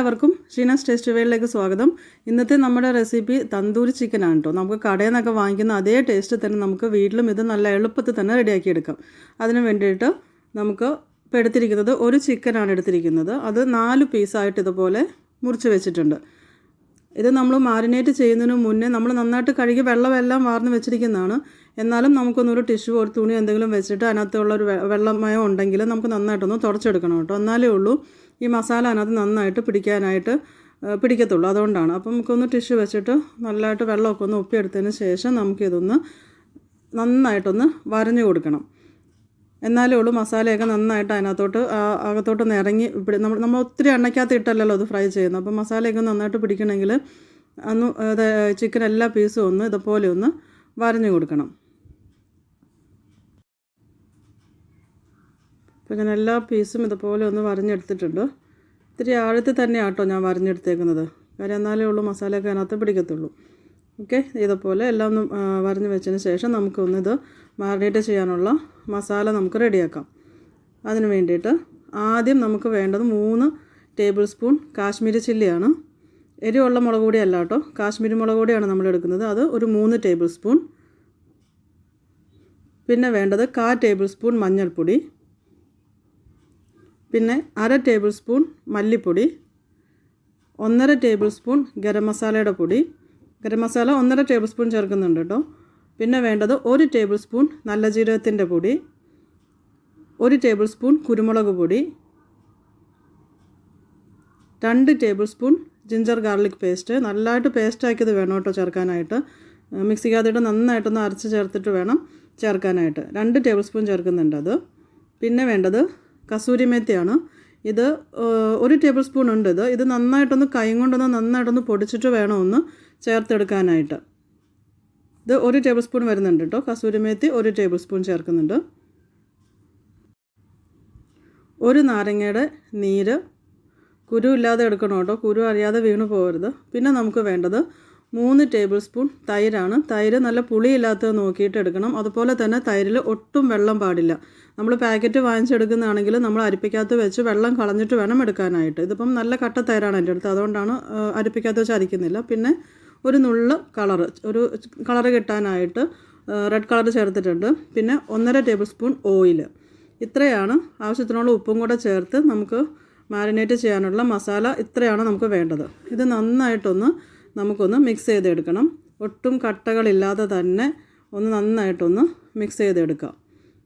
എല്ലാവർക്കും ഷീനാസ് ടേസ്റ്റ് വേയിലേക്ക് സ്വാഗതം. ഇന്നത്തെ നമ്മുടെ റെസിപ്പി തന്തൂരി ചിക്കൻ ആണ് കേട്ടോ നമുക്ക് കടയിൽ നിന്നൊക്കെ വാങ്ങിക്കുന്ന അതേ ടേസ്റ്റ് തന്നെ നമുക്ക് വീട്ടിലും ഇത് നല്ല എളുപ്പത്തിൽ തന്നെ റെഡിയാക്കി എടുക്കാം അതിന് വേണ്ടിയിട്ട് നമുക്ക് ഇപ്പോൾ എടുത്തിരിക്കുന്നത് ഒരു ചിക്കനാണ് എടുത്തിരിക്കുന്നത്. അത് നാല് പീസായിട്ട് ഇതുപോലെ മുറിച്ച് വെച്ചിട്ടുണ്ട്. ഇത് നമ്മൾ മാരിനേറ്റ് ചെയ്യുന്നതിന് മുന്നേ നമ്മൾ നന്നായിട്ട് കഴുകി വെള്ളമെല്ലാം വാർന്ന് വെച്ചിരിക്കുന്നതാണ്. എന്നാലും നമുക്കൊന്നൊരു ടിഷ്യൂ ഒരു തുണി എന്തെങ്കിലും വെച്ചിട്ട് അതിനകത്തുള്ള ഒരു വെ- വെള്ളമയം ഉണ്ടെങ്കിൽ നമുക്ക് നന്നായിട്ടൊന്ന് തുടച്ചെടുക്കണം കേട്ടോ എന്നാലേ ഉള്ളൂ. ഈ മസാല അതിനകത്ത് നന്നായിട്ട് പിടിക്കാനായിട്ട് പിടിക്കത്തുള്ളൂ. അതുകൊണ്ടാണ്. അപ്പം നമുക്കൊന്ന് ടിഷ്യൂ വെച്ചിട്ട് നല്ലതായിട്ട് വെള്ളമൊക്കെ ഒന്ന് ഉപ്പിയെടുത്തതിന് ശേഷം നമുക്കിതൊന്ന് നന്നായിട്ടൊന്ന് വരഞ്ഞു കൊടുക്കണം. എന്നാലേ ഉള്ളൂ മസാലയൊക്കെ നന്നായിട്ട് അതിനകത്തോട്ട് അകത്തോട്ട് അകത്തോട്ടൊന്ന് ഇറങ്ങി നമ്മൾ നമ്മൾ ഒത്തിരി എണ്ണയ്ക്കകത്ത് ഇട്ടല്ലല്ലോ അത് ഫ്രൈ ചെയ്യുന്നത്. അപ്പം മസാലയൊക്കെ നന്നായിട്ട് പിടിക്കണമെങ്കിൽ അന്ന് ചിക്കൻ എല്ലാ പീസും ഒന്ന് ഇതുപോലെ ഒന്ന് വരഞ്ഞു കൊടുക്കണം. അപ്പോൾ ഞാൻ എല്ലാ പീസും ഇതുപോലെ ഒന്ന് വരഞ്ഞെടുത്തിട്ടുണ്ട്. ഇത്തിരി ആഴത്തിൽ തന്നെയാണ് കേട്ടോ ഞാൻ വരഞ്ഞെടുത്തേക്കുന്നത്. കാര്യം എന്നാലേ ഉള്ളൂ മസാലയൊക്കെ അതിനകത്ത് പിടിക്കത്തുള്ളൂ. ഓക്കെ ഇതുപോലെ എല്ലാം ഒന്ന് വരഞ്ഞ് വെച്ചതിന് ശേഷം നമുക്കൊന്നിത് മാറിനേറ്റ് ചെയ്യാനുള്ള മസാല നമുക്ക് റെഡിയാക്കാം അതിന് വേണ്ടിയിട്ട് ആദ്യം നമുക്ക് വേണ്ടത് മൂന്ന് ടേബിൾ സ്പൂൺ കാശ്മീരി ചില്ലിയാണ്. എരിവുള്ള മുളക് പൊടി അല്ല കേട്ടോ. കാശ്മീരി മുളക് പൊടിയാണ് നമ്മൾ എടുക്കുന്നത്. അത് ഒരു മൂന്ന് ടേബിൾ സ്പൂൺ പിന്നെ വേണ്ടത് കാ ടേബിൾ സ്പൂൺ മഞ്ഞൾപ്പൊടി. പിന്നെ അര ടേബിൾ സ്പൂൺ മല്ലിപ്പൊടി ഒന്നര ടേബിൾ സ്പൂൺ ഗരം മസാലയുടെ പൊടി. ഗരം മസാല ഒന്നര ടേബിൾ സ്പൂൺ ചേർക്കുന്നുണ്ട് കേട്ടോ. പിന്നെ വേണ്ടത് ഒരു ടേബിൾ സ്പൂൺ നല്ല ജീരകത്തിന്റെ പൊടി ഒരു ടേബിൾ സ്പൂൺ കുരുമുളക് പൊടി രണ്ട് table spoon ginger garlic paste നല്ലതായിട്ട് പേസ്റ്റാക്കിയത് വേണം കേട്ടോ ചേർക്കാനായിട്ട്. മിക്സിക്കകത്തിട്ട് നന്നായിട്ടൊന്ന് അരച്ച് ചേർത്തിട്ട് വേണം ചേർക്കാനായിട്ട്. രണ്ട് ടേബിൾ സ്പൂൺ ചേർക്കുന്നുണ്ട് അത്. പിന്നെ വേണ്ടത് കസൂരി മേത്തിയാണ്. ഇത് ഒരു ടേബിൾ സ്പൂൺ ഉണ്ട് ഇത്. ഇത് നന്നായിട്ടൊന്ന് കൈ കൊണ്ടൊന്ന് നന്നായിട്ടൊന്ന് പൊടിച്ചിട്ട് വേണം ഒന്ന് ചേർത്തെടുക്കാനായിട്ട്. ഇത് ഒരു ടേബിൾ സ്പൂൺ വരുന്നുണ്ട് കേട്ടോ കസൂരി മേത്തി ഒരു ടേബിൾ സ്പൂൺ ചേർക്കുന്നുണ്ട്. ഒരു നാരങ്ങയുടെ നീര്. കുരു ഇല്ലാതെ എടുക്കണം കേട്ടോ കുരു അറിയാതെ വീണു പോകരുത്. പിന്നെ നമുക്ക് വേണ്ടത് മൂന്ന് ടേബിൾ സ്പൂൺ തൈരാണ്. തൈര് നല്ല പുളിയില്ലാത്തത് നോക്കിയിട്ട് എടുക്കണം. അതുപോലെ തന്നെ തൈരിൽ ഒട്ടും വെള്ളം പാടില്ല. നമ്മൾ പാക്കറ്റ് വാങ്ങിച്ചെടുക്കുന്നതാണെങ്കിൽ നമ്മൾ അരിപ്പിക്കകത്ത് വെച്ച് വെള്ളം കളഞ്ഞിട്ട് വേണം എടുക്കാനായിട്ട്. ഇതിപ്പം നല്ല കട്ട തൈരാണ് എന്റെ അടുത്ത്. അതുകൊണ്ടാണ് അരിപ്പിക്കാത്ത വെച്ച് അരിക്കുന്നില്ല. പിന്നെ ഒരു നുള്ള് കളറ് ഒരു കളറ് കിട്ടാനായിട്ട് റെഡ് കളർ ചേർത്തിട്ടുണ്ട്. പിന്നെ ഒന്നര ടേബിൾ സ്പൂൺ ഓയിൽ ഇത്രയാണ്. ആവശ്യത്തിനുള്ള ഉപ്പും കൂടെ ചേർത്ത് നമുക്ക് മാരിനേറ്റ് ചെയ്യാനുള്ള മസാല ഇത്രയാണ് നമുക്ക് വേണ്ടത്. ഇത് നന്നായിട്ടൊന്ന് നമുക്കൊന്ന് മിക്സ് ചെയ്തെടുക്കണം. ഒട്ടും കട്ടകളില്ലാതെ തന്നെ ഒന്ന് നന്നായിട്ടൊന്ന് മിക്സ് ചെയ്തെടുക്കാം.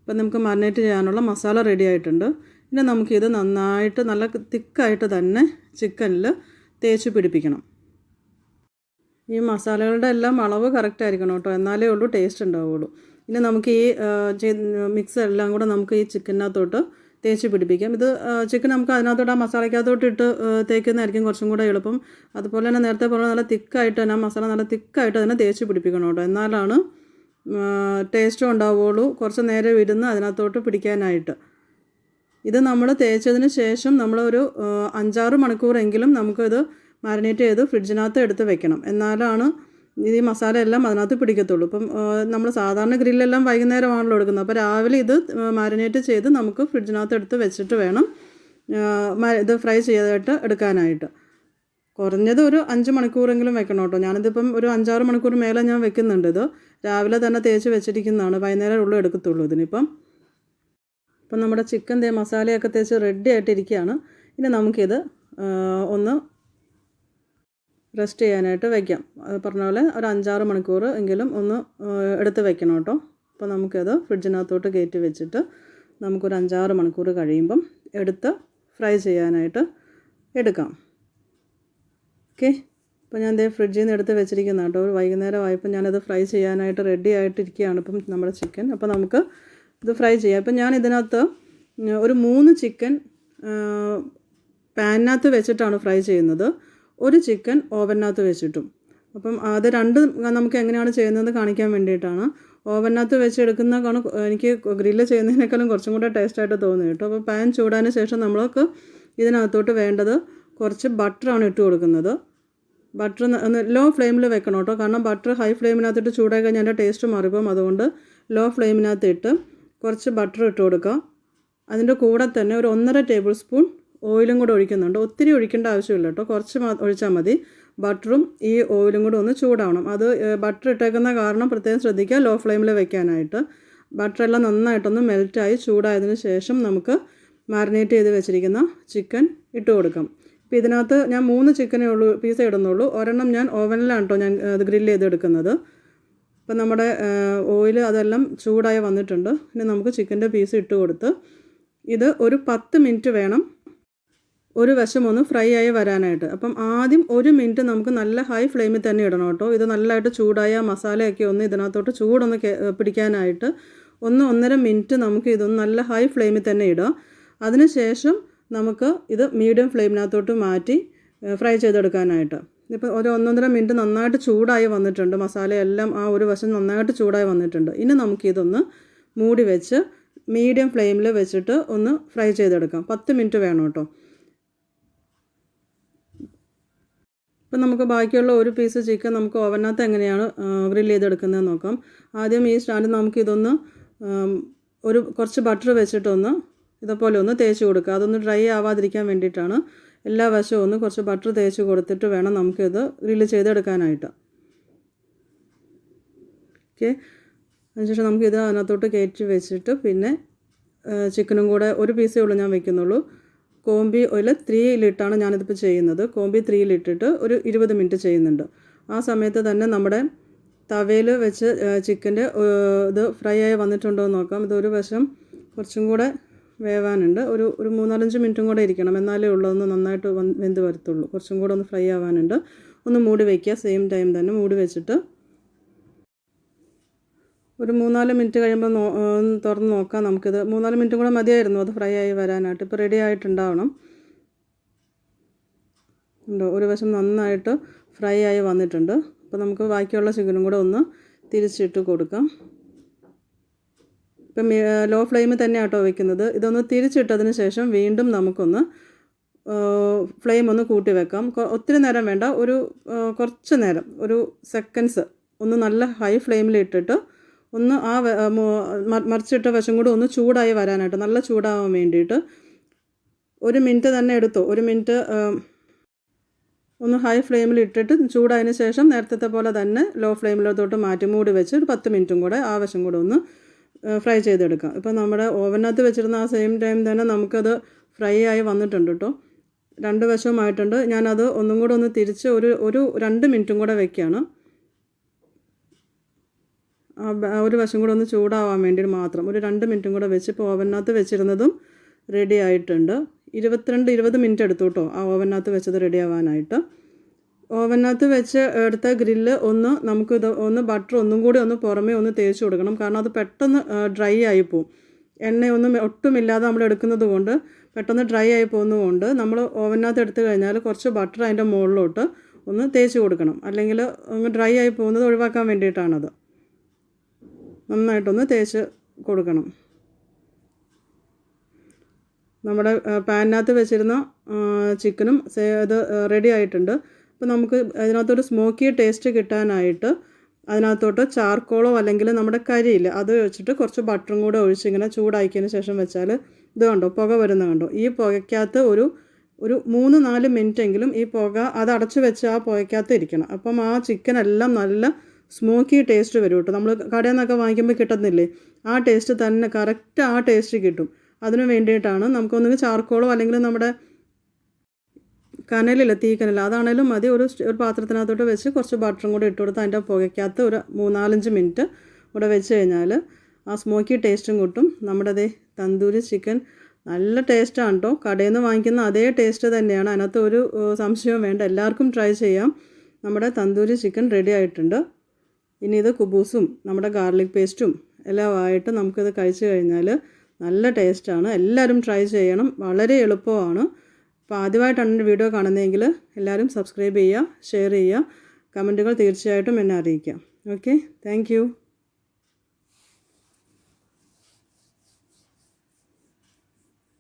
ഇപ്പം നമുക്ക് മാരിനേറ്റ് ചെയ്യാനുള്ള മസാല റെഡി ആയിട്ടുണ്ട്. ഇനി നമുക്കിത് നന്നായിട്ട് നല്ല തിക്കായിട്ട് തന്നെ ചിക്കനിൽ തേച്ച് പിടിപ്പിക്കണം. ഈ മസാലകളുടെ എല്ലാം അളവ് കറക്റ്റ് ആയിരിക്കണം കേട്ടോ. എന്നാലേ ഉള്ളൂ ടേസ്റ്റ് ഉണ്ടാവുള്ളൂ. ഇനി നമുക്ക് ഈ മിക്സ് എല്ലാം കൂടെ നമുക്ക് ഈ ചിക്കനകത്തോട്ട് തേച്ച് പിടിപ്പിക്കാം. ഇത് ചിക്കൻ നമുക്ക് അതിനകത്തോട്ട് ആ മസാലയ്ക്കകത്തോട്ട് ഇട്ട് തേക്കുന്നതായിരിക്കും കുറച്ചും കൂടെ എളുപ്പം. അതുപോലെ തന്നെ നേരത്തെ പോലെ നല്ല തിക്കായിട്ട് തന്നെ മസാല നല്ല തിക്കായിട്ട് തന്നെ തേച്ച് പിടിപ്പിക്കണം കേട്ടോ. എന്നാലാണ് ടേസ്റ്റും ഉണ്ടാവുകയുള്ളൂ. കുറച്ച് നേരം ഇരുന്ന് അതിനകത്തോട്ട് പിടിക്കാനായിട്ട്. ഇത് നമ്മൾ തേച്ചതിന് ശേഷം നമ്മളൊരു അഞ്ചാറ് മണിക്കൂറെങ്കിലും നമുക്കിത് മാരിനേറ്റ് ചെയ്ത് ഫ്രിഡ്ജിനകത്ത് എടുത്ത് വെക്കണം. എന്നാലാണ് ഈ മസാല എല്ലാം അതിനകത്ത് പിടിക്കത്തുള്ളൂ. ഇപ്പം നമ്മൾ സാധാരണ ഗ്രില്ലെല്ലാം വൈകുന്നേരമാണല്ലോ എടുക്കുന്നത്. അപ്പോൾ രാവിലെ ഇത് മാരിനേറ്റ് ചെയ്ത് നമുക്ക് ഫ്രിഡ്ജിനകത്ത് എടുത്ത് വെച്ചിട്ട് വേണം ഇത് ഫ്രൈ ചെയ്തിട്ട് എടുക്കാനായിട്ട്. കുറഞ്ഞത് ഒരു അഞ്ച് മണിക്കൂറെങ്കിലും വെക്കണം കേട്ടോ. ഞാനിതിപ്പം ഒരു അഞ്ചാറ് മണിക്കൂർ മേലെ ഞാൻ വെക്കുന്നുണ്ട് ഇത്. രാവിലെ തന്നെ തേച്ച് വെച്ചിരിക്കുന്നതാണ്. വൈകുന്നേരം ഉള്ളു എടുക്കത്തുള്ളൂ ഇതിനിപ്പം. ഇപ്പം നമ്മുടെ ചിക്കൻ തേ മസാലയൊക്കെ തേച്ച് റെഡി ആയിട്ടിരിക്കുകയാണ്. ഇനി നമുക്കിത് ഒന്ന് റെസ്റ്റ് ചെയ്യാനായിട്ട് വയ്ക്കാം അത് പറഞ്ഞ പോലെ ഒരു അഞ്ചാറ് മണിക്കൂർ എങ്കിലും ഒന്ന് എടുത്ത് വെക്കണം കേട്ടോ. അപ്പോൾ നമുക്കത് ഫ്രിഡ്ജിനകത്തോട്ട് കയറ്റി വെച്ചിട്ട് നമുക്കൊരു അഞ്ചാറ് മണിക്കൂർ കഴിയുമ്പം എടുത്ത് ഫ്രൈ ചെയ്യാനായിട്ട് എടുക്കാം. ഓക്കെ. അപ്പോൾ ഞാൻ ദേ ഫ്രിഡ്ജിൽ നിന്ന് എടുത്ത് വെച്ചിരിക്കുന്ന കേട്ടോ. ഒരു വൈകുന്നേരം ആയപ്പോൾ ഞാനത് ഫ്രൈ ചെയ്യാനായിട്ട് റെഡി ആയിട്ടിരിക്കുകയാണ് ഇപ്പം നമ്മുടെ ചിക്കൻ അപ്പോൾ നമുക്ക് ഇത് ഫ്രൈ ചെയ്യാം. അപ്പം ഞാൻ ഇതിനകത്ത് ഒരു മൂന്ന് ചിക്കൻ പാനിനകത്ത് വെച്ചിട്ടാണ് ഫ്രൈ ചെയ്യുന്നത്. ഒരു ചിക്കൻ ഓവനകത്ത് വെച്ചിട്ടും. അപ്പം അത് രണ്ട് നമുക്ക് എങ്ങനെയാണ് ചെയ്യുന്നത് കാണിക്കാൻ വേണ്ടിയിട്ടാണ്. ഓവനകത്ത് വെച്ച് എടുക്കുന്ന കാണും എനിക്ക് ഗ്രില്ല് ചെയ്യുന്നതിനേക്കാളും കുറച്ചും കൂടെ ടേസ്റ്റായിട്ട് തോന്നി കേട്ടോ. അപ്പോൾ പാൻ ചൂടാന് ശേഷം നമ്മൾക്ക് ഇതിനകത്തോട്ട് വേണ്ടത് കുറച്ച് ബട്ടറാണ് ഇട്ട് കൊടുക്കുന്നത്. ബട്ടർ ഒന്ന് ലോ ഫ്ലെയിമിൽ വെക്കണം കേട്ടോ. കാരണം ബട്ടർ ഹൈ ഫ്ലെയിമിനകത്തിട്ട് ചൂടായി കഴിഞ്ഞാൽ അതിന്റെ ടേസ്റ്റ് മാറിപ്പോകും അതുകൊണ്ട് ലോ ഫ്ലെയിമിനകത്ത് ഇട്ട് കുറച്ച് ബട്ടർ ഇട്ട് കൊടുക്കുക. അതിന്റെ കൂടെ തന്നെ ഒരു ഒന്നര ടേബിൾ സ്പൂൺ ഓയിലും കൂടെ ഒഴിക്കുന്നുണ്ട്. ഒത്തിരി ഒഴിക്കേണ്ട ആവശ്യമില്ല കേട്ടോ. കുറച്ച് ഒഴിച്ചാൽ മതി. ബട്ടറും ഈ ഓയിലും കൂടെ ഒന്ന് ചൂടാവണം. അത് ബട്ടർ ഇട്ടേക്കുന്ന കാരണം പ്രത്യേകം ശ്രദ്ധിക്കുക ലോ ഫ്ലെയിമിൽ വെക്കാനായിട്ട് ബട്ടറെല്ലാം നന്നായിട്ടൊന്ന് മെൽറ്റായി ചൂടായതിന് ശേഷം നമുക്ക് മാരിനേറ്റ് ചെയ്ത് വെച്ചിരിക്കുന്ന ചിക്കൻ ഇട്ട് കൊടുക്കാം. ഇപ്പോൾ ഇതിനകത്ത് ഞാൻ മൂന്ന് ചിക്കനേ ഉള്ളൂ പീസ ഇടുന്നുള്ളൂ. ഒരെണ്ണം ഞാൻ ഓവനിലാണ് കേട്ടോ ഞാൻ അത് ഗ്രില്ല് ചെയ്തെടുക്കുന്നത്. അപ്പം നമ്മുടെ ഓയിൽ അതെല്ലാം ചൂടായി വന്നിട്ടുണ്ട്. ഇനി നമുക്ക് ചിക്കന്റെ പീസ് ഇട്ട് കൊടുത്ത് ഇത് ഒരു പത്ത് മിനിറ്റ് വേണം ഒരു വശം ഒന്ന് ഫ്രൈ ആയി വരാനായിട്ട്. അപ്പം ആദ്യം ഒരു മിനിറ്റ് നമുക്ക് നല്ല ഹൈ ഫ്ലെയിമിൽ തന്നെ ഇടണം കേട്ടോ ഇത് നല്ലതായിട്ട് ചൂടായ മസാലയൊക്കെ ഒന്ന് ഇതിനകത്തോട്ട് ചൂടൊന്ന് പിടിക്കാനായിട്ട് ഒന്ന് ഒന്നര മിനിറ്റ് നമുക്ക് ഇതൊന്ന് നല്ല ഹൈ ഫ്ലെയിമിൽ തന്നെ ഇടാം. അതിനുശേഷം നമുക്ക് ഇത് മീഡിയം ഫ്ലെയിമിനകത്തോട്ട് മാറ്റി ഫ്രൈ ചെയ്തെടുക്കാനായിട്ട്. ഇപ്പോൾ ഒരു ഒന്നൊന്നര മിനിറ്റ് നന്നായിട്ട് ചൂടായി വന്നിട്ടുണ്ട്. മസാലയെല്ലാം ആ ഒരു വശം നന്നായിട്ട് ചൂടായി വന്നിട്ടുണ്ട്. ഇനി നമുക്കിതൊന്ന് മൂടി വെച്ച് മീഡിയം ഫ്ലെയിമിൽ വെച്ചിട്ട് ഒന്ന് ഫ്രൈ ചെയ്തെടുക്കാം. പത്ത് മിനിറ്റ് വേണം കേട്ടോ. ഇപ്പം നമുക്ക് ബാക്കിയുള്ള ഒരു പീസ് ചിക്കൻ നമുക്ക് ഓവനകത്ത് എങ്ങനെയാണ് ഗ്രില്ല് ചെയ്തെടുക്കുന്നത് നോക്കാം. ആദ്യം ഈ സ്റ്റാൻഡിൽ നമുക്കിതൊന്ന് ഒരു കുറച്ച് ബട്ടർ വെച്ചിട്ടൊന്ന് ഇതുപോലെ ഒന്ന് തേച്ച് കൊടുക്കുക. അതൊന്ന് ഡ്രൈ ആവാതിരിക്കാൻ വേണ്ടിയിട്ടാണ്. എല്ലാ വശവും ഒന്ന് കുറച്ച് ബട്ടർ തേച്ച് കൊടുത്തിട്ട് വേണം നമുക്കിത് ഗ്രില്ല് ചെയ്തെടുക്കാനായിട്ട്. ഓക്കെ അതിനുശേഷം നമുക്കിത് അതിനകത്തോട്ട് കയറ്റി വെച്ചിട്ട് പിന്നെ ചിക്കനും കൂടെ ഒരു പീസേ ഉള്ളൂ ഞാൻ വെക്കുന്നുള്ളൂ. കോമ്പി ഓയിൽ ത്രീയിലിട്ടാണ് ഞാനിതിപ്പോൾ ചെയ്യുന്നത്. കോമ്പി ത്രീയിലിട്ടിട്ട് ഒരു ഇരുപത് മിനിറ്റ് ചെയ്യുന്നുണ്ട്. ആ സമയത്ത് തന്നെ നമ്മുടെ തവയിൽ വെച്ച് ചിക്കന്റെ ഇത് ഫ്രൈ ആയി വന്നിട്ടുണ്ടോ എന്ന് നോക്കാം ഇതൊരു വശം കുറച്ചും കൂടെ വേവാനുണ്ട്. ഒരു ഒരു മൂന്നാലഞ്ച് മിനിറ്റും കൂടെ ഇരിക്കണം. എന്നാലേ ഉള്ളൂ. ഒന്ന് നന്നായിട്ട് വെന്ത് വരത്തുള്ളൂ. കുറച്ചും കൂടെ ഒന്ന് ഫ്രൈ ആവാനുണ്ട്. ഒന്ന് മൂടി വയ്ക്കുക സെയിം ടൈം തന്നെ മൂടി വെച്ചിട്ട് ഒരു മൂന്നാൽ മിനിറ്റ് കഴിയുമ്പോൾ നോ തുറന്ന് നോക്കാം നമുക്കിത്. മൂന്നാൽ മിനിറ്റും കൂടെ മതിയായിരുന്നു അത് ഫ്രൈ ആയി വരാനായിട്ട്. ഇപ്പോൾ റെഡി ആയിട്ടുണ്ടാവണം. ഉണ്ടോ? ഒരു വശം നന്നായിട്ട് ഫ്രൈ ആയി വന്നിട്ടുണ്ട്. അപ്പോൾ നമുക്ക് ബാക്കിയുള്ള ചിക്കനും കൂടെ ഒന്ന് തിരിച്ചിട്ട് കൊടുക്കാം. ഇപ്പം ലോ ഫ്ലെയിമിൽ തന്നെ ആട്ടോ വെക്കുന്നത്. ഇതൊന്ന് തിരിച്ചിട്ടതിന് ശേഷം വീണ്ടും നമുക്കൊന്ന് ഫ്ലെയിം ഒന്ന് കൂട്ടി വെക്കാം. ഒത്തിരി നേരം വേണ്ട. ഒരു കുറച്ച് നേരം ഒരു സെക്കൻഡ്സ് ഒന്ന് നല്ല ഹൈ ഫ്ലെയിമിൽ ഇട്ടിട്ട് ഒന്ന് ആ മറിച്ചിട്ട വശം കൂടെ ഒന്ന് ചൂടായി വരാനായിട്ട് നല്ല ചൂടാവാൻ വേണ്ടിയിട്ട് ഒരു മിനിറ്റ് തന്നെ എടുത്തു. ഒരു മിനിറ്റ് ഒന്ന് ഹൈ ഫ്ലെയിമിൽ ഇട്ടിട്ട് ചൂടായതിന് ശേഷം നേരത്തെ പോലെ തന്നെ ലോ ഫ്ലെയിമിലോട്ട് മാറ്റി മൂടി വെച്ച് ഒരു പത്ത് മിനിറ്റും കൂടെ ആ വശം കൂടെ ഒന്ന് ഫ്രൈ ചെയ്തെടുക്കാം. ഇപ്പോൾ നമ്മുടെ ഓവനകത്ത് വെച്ചിരുന്ന ആ സെയിം ടൈം തന്നെ നമുക്കത് ഫ്രൈ ആയി വന്നിട്ടുണ്ട് കേട്ടോ രണ്ട് വശവുമായിട്ടുണ്ട്. ഞാനത് ഒന്നും കൂടെ ഒന്ന് തിരിച്ച് ഒരു ഒരു രണ്ട് മിനിറ്റും കൂടെ വെക്കുകയാണ് ഒരു വശം കൂടെ ഒന്ന് ചൂടാവാൻ വേണ്ടി മാത്രം ഒരു രണ്ട് മിനിറ്റും കൂടെ വെച്ച് ഇപ്പോൾ ഓവനകത്ത് വെച്ചിരുന്നതും റെഡി ആയിട്ടുണ്ട്. ഇരുപത്തിരണ്ട് ഇരുപത് മിനിറ്റ് എടുത്തു കേട്ടോ ആ ഓവനകത്ത് വെച്ചത് റെഡി ആവാനായിട്ട്. ഓവനകത്ത് വെച്ച് എടുത്ത ഗ്രില്ല് ഒന്ന് നമുക്കിത് ഒന്ന് ബട്ടർ ഒന്നും കൂടി ഒന്ന് പുറമേ ഒന്ന് തേച്ച് കൊടുക്കണം. കാരണം അത് പെട്ടെന്ന് ഡ്രൈ ആയി പോവും. എണ്ണയൊന്നും ഒട്ടുമില്ലാതെ നമ്മൾ എടുക്കുന്നത് കൊണ്ട് പെട്ടെന്ന് ഡ്രൈ ആയി പോകുന്നതുകൊണ്ട് നമ്മൾ ഓവനകത്ത് എടുത്തു കഴിഞ്ഞാൽ കുറച്ച് ബട്ടർ അതിന്റെ മുകളിലോട്ട് ഒന്ന് തേച്ച് കൊടുക്കണം. അല്ലെങ്കിൽ ഒന്ന് ഡ്രൈ ആയി പോകുന്നത് ഒഴിവാക്കാൻ വേണ്ടിയിട്ടാണത്. നന്നായിട്ടൊന്ന് തേച്ച് കൊടുക്കണം. നമ്മുടെ പാനിനകത്ത് വെച്ചിരുന്ന ചിക്കനും ഇത് റെഡി ആയിട്ടുണ്ട്. അപ്പോൾ നമുക്ക് അതിനകത്തൊരു സ്മോക്കി ടേസ്റ്റ് കിട്ടാനായിട്ട് അതിനകത്തോട്ട് ചാർക്കോളോ അല്ലെങ്കിൽ നമ്മുടെ കരിയില്ല അത് വെച്ചിട്ട് കുറച്ച് ബട്ടറും കൂടെ ഒഴിച്ച് ഇങ്ങനെ ചൂടാക്കിയതിന് ശേഷം വെച്ചാൽ ഇത് കണ്ടോ പുക വരുന്ന കണ്ടോ? ഈ പുകയ്ക്കകത്ത് ഒരു ഒരു മൂന്ന് നാല് മിനിറ്റ് എങ്കിലും ഈ പുക അത് അടച്ചു വെച്ച് ആ പുകയ്ക്കകത്ത് ഇരിക്കണം. അപ്പം ആ ചിക്കൻ എല്ലാം നല്ല സ്മോക്കി ടേസ്റ്റ് വരും കേട്ടോ. നമ്മൾ കടയിൽ നിന്നൊക്കെ വാങ്ങിക്കുമ്പോൾ കിട്ടുന്നില്ലേ? ആ ടേസ്റ്റ് തന്നെ കറക്റ്റ് ആ ടേസ്റ്റ് കിട്ടും. അതിന് വേണ്ടിയിട്ടാണ് നമുക്കൊന്നുകിൽ ചാർക്കോളോ അല്ലെങ്കിൽ നമ്മുടെ കനലില്ല തീ കനൽ അതാണേലും മതി. ഒരു ഒരു പാത്രത്തിനകത്തോട്ട് വെച്ച് കുറച്ച് ബട്ടറും കൂടെ ഇട്ട് കൊടുത്ത് അതിന്റെ പുകയ്ക്കകത്ത് ഒരു മൂന്നാലഞ്ച് മിനിറ്റ് കൂടെ വെച്ച് കഴിഞ്ഞാൽ ആ സ്മോക്കി ടേസ്റ്റും കിട്ടും. നമ്മുടെ അതേ തന്തൂരി ചിക്കൻ നല്ല ടേസ്റ്റാണ് കേട്ടോ കടയിൽ നിന്ന് വാങ്ങിക്കുന്ന അതേ ടേസ്റ്റ് തന്നെയാണ്. അതിനകത്ത് ഒരു സംശയവും വേണ്ട. എല്ലാവർക്കും ട്രൈ ചെയ്യാം. നമ്മുടെ തന്തൂരി ചിക്കൻ റെഡി ആയിട്ടുണ്ട്. ഇനി ഇത് കുബൂസും നമ്മുടെ ഗാർലിക് പേസ്റ്റും എല്ലാം ആയിട്ട് നമുക്കിത് കഴിച്ചു കഴിഞ്ഞാൽ നല്ല ടേസ്റ്റാണ് എല്ലാവരും ട്രൈ ചെയ്യണം. വളരെ എളുപ്പമാണ്. അപ്പോൾ ആദ്യമായിട്ടാണ് എന്റെ വീഡിയോ കാണുന്നതെങ്കിൽ എല്ലാവരും സബ്സ്ക്രൈബ് ചെയ്യുക ഷെയർ ചെയ്യുക കമന്റുകൾ തീർച്ചയായിട്ടും എന്നെ അറിയിക്കാം ഓക്കെ താങ്ക്